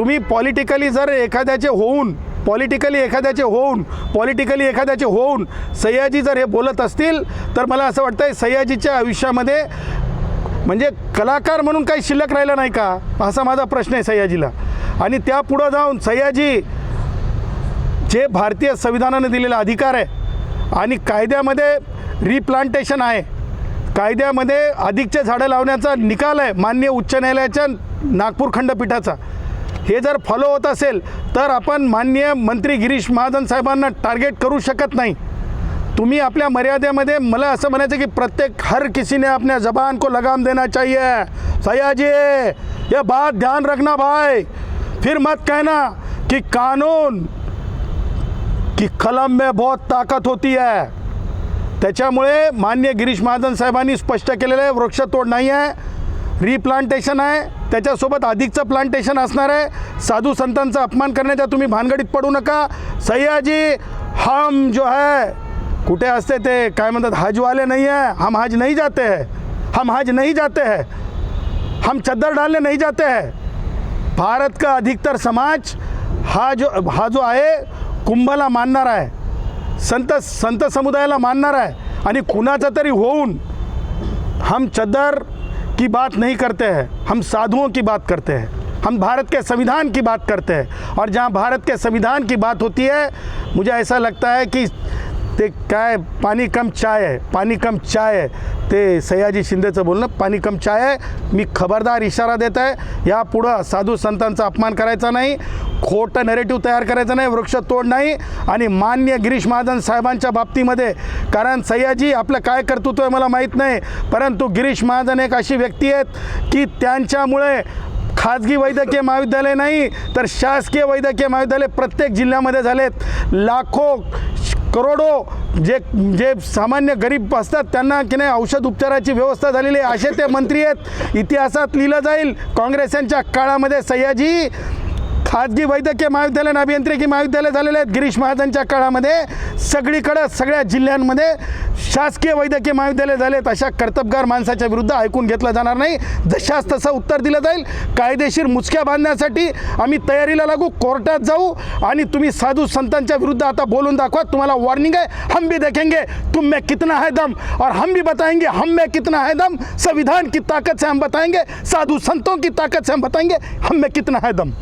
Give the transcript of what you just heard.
तुम्ही पॉलिटिकली जर एखाद्याचे होऊन पॉलिटिकली एखाद्याचे होऊन पॉलिटिकली एखाद्याचे होऊन सह्याजी जर हे बोलत असतील तर मला असं वाटतं सह्याजीच्या आयुष्यामध्ये म्हणजे कलाकार म्हणून काही शिल्लक राहिलं नाही का? असा माझा प्रश्न आहे सह्याजीला आणि त्या पुढं जाऊन सह्याजी जे भारतीय संविधानाने दिलेला अधिकार आहे आणि कायद्यामध्ये रिप्लांटेशन आहे. कायद्यामध्ये अधिकचे झाडं लावण्याचा निकाल आहे मान्य उच्च न्यायालयाच्या नागपूर खंडपीठाचा. हे जर फॉलो होत असेल तर आपण माननीय मंत्री गिरीश महाजन साहेबांना टार्गेट करू शकत नाही. तुम्ही आपल्या मर्यादेमध्ये मला असं म्हणायचं की प्रत्येक हर किसीने अपने जबान को लगाम देना चाहिए. सयाजी ये बात ध्यान रखना भाई. फिर मत कहना कि कानून की कलम में बहुत ताकत होती है. त्याच्यामुळे मान्य गिरीश महाजन साहेबांनी स्पष्ट केलेलं आहे वृक्षतोड नाही आहे. रिप्लांटेशन आहे. त्याच्यासोबत अधिकचं प्लांटेशन असणार आहे. साधू संतांचा अपमान करण्याच्या तुम्ही भानगडीत पडू नका. सय्याजी हम जो है कुठे असते ते? काय म्हणतात? हजवाले नाही आहे. हम हज नहीं जाते है. हम हज नहीं जाते है. हम चद्दर डालने नहीं जाते है. भारत का अधिकतर समाज हा जो हा जो आहे कुंभला मानणार आहे. संत संत समुदायाला मानणार आहे. आणि कुणाचं तरी होऊन हम चद्दर की बात नहीं करते हैं। हम साधुओं की बात करते हैं। हम भारत के संविधान की बात करते हैं। और जहाँ भारत के संविधान की बात होती है मुझे ऐसा लगता है कि ते काय पाणी कम चाय आहे पाणी कम चाय आहे. ते सयाजी शिंदेचं बोलणं पाणी कम चाय आहे. मी खबरदार इशारा देत आहे. यापुढं साधू संतांचा अपमान करायचा नाही खोटं नेरेटिव्ह तयार करायचं नाही वृक्ष तोड नाही. आणि मान्य गिरीश महाजन साहेबांच्या बाबतीमध्ये कारण सयाजी आपलं काय कर्तृत्व आहे मला माहीत नाही परंतु गिरीश महाजन एक अशी व्यक्ती आहेत की त्यांच्यामुळे खाजगी वैद्यकीय महाविद्यालय नाही तर शासकीय वैद्यकीय महाविद्यालय प्रत्येक जिल्ह्यामध्ये झालेत. लाखो करोडो जे जे सामान्य गरीब असतात त्यांना की नाही औषध उपचाराची व्यवस्था झालेली आहे. असे ते मंत्री आहेत. इतिहासात लिहिलं जाईल. काँग्रेस यांच्या काळामध्ये सह्याजी खाजगी वैद्यकीय महाविद्यालय आणि अभियांत्रिकी महाविद्यालय झालेले आहेत. गिरीश महाजनच्या काळामध्ये सगळीकडं सगळ्या जिल्ह्यांमध्ये शासकीय वैद्यकीय महाविद्यालय झालेत अशा कर्तबगार माणसाच्या विरुद्ध ऐकून घेतलं जाणार नाही. जशास तसं उत्तर दिलं जाईल. कायदेशीर मुचक्या बांधण्यासाठी आम्ही तयारीला लागू कोर्टात जाऊ आणि तुम्ही साधू संतांच्या विरुद्ध आता बोलून दाखवा. तुम्हाला वॉर्निंग आहे हम भी देखेंगे. तुम में कितना है दम? और हम भी बताएंगे हम में कितना है दम? संविधान की ताकत से हम बताएंगे साधु संतों की ताकत से हम बताएंगे हम में कितना है दम?